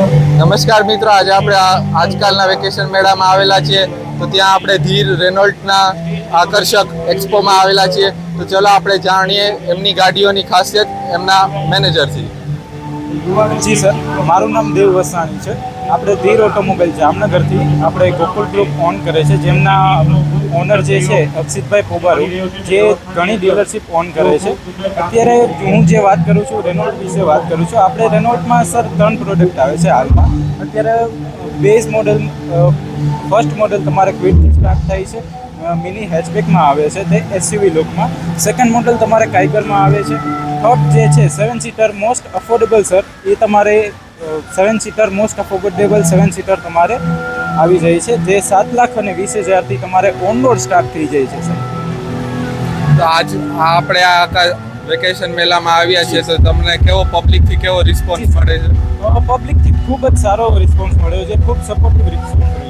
નમસ્કાર મિત્રો, આજે આપણે આજકાલના વેકેશન મેળામાં આવેલા છીએ. તો ત્યાં આપણે ધીર રેનોલ્ટના આકર્ષક એક્સપોમાં આવેલા છીએ. તો ચલો આપણે જાણીએ એમની ગાડીઓની ખાસિયત એમના મેનેજરથી. જી સર. મારું નામ દેવ વસાણી છે. આપણે ધીર ઓટોમોબાઈલ જામનગરથી આપણે ગોકુલ ગ્રુપ ઓન કરે છે. જેમના ઓનર જે છે, અક્ષિતભાઈ પોબારુ, જે ઘણી ડીલરશીપ ઓન કરે છે. અત્યારે હું જે વાત કરું છું રેનોલ્ટ વિશે વાત કરું છું. આપણે રેનોલ્ટમાં સર ત્રણ પ્રોડક્ટ આવે છે હાલમાં. અત્યારે બેઝ મોડલ ફર્સ્ટ મોડલ તમારે ક્વિટથી સ્ટાર્ટ થાય છે. મિની હેચબેકમાં આવે છે તે એસયુવી લુકમાં સેકન્ડ મોડલ તમારે કાઇગરમાં આવે છે. થર્ડ જે છે seven seater most affordable sir એ તમારે seven seater most affordable seven seater તમારે આવી જાય છે જે સાત લાખ અને વીસ હજારથી તમારે ઓન રોડ સ્ટાર્ટ થઈ જાય છે સર તો આજ આ આપણે આ વેકેશન મેળામાં આવ્યા છીએ તો તમને કેવો પબ્લિકથી કેવો રિસ્પોન્સ મળે છે? પબ્લિકથી ખૂબ જ સારો રિસ્પોન્સ મળ્યો છે ખૂબ સપોર્ટિવ રિસ્પોન્સ મળ્યો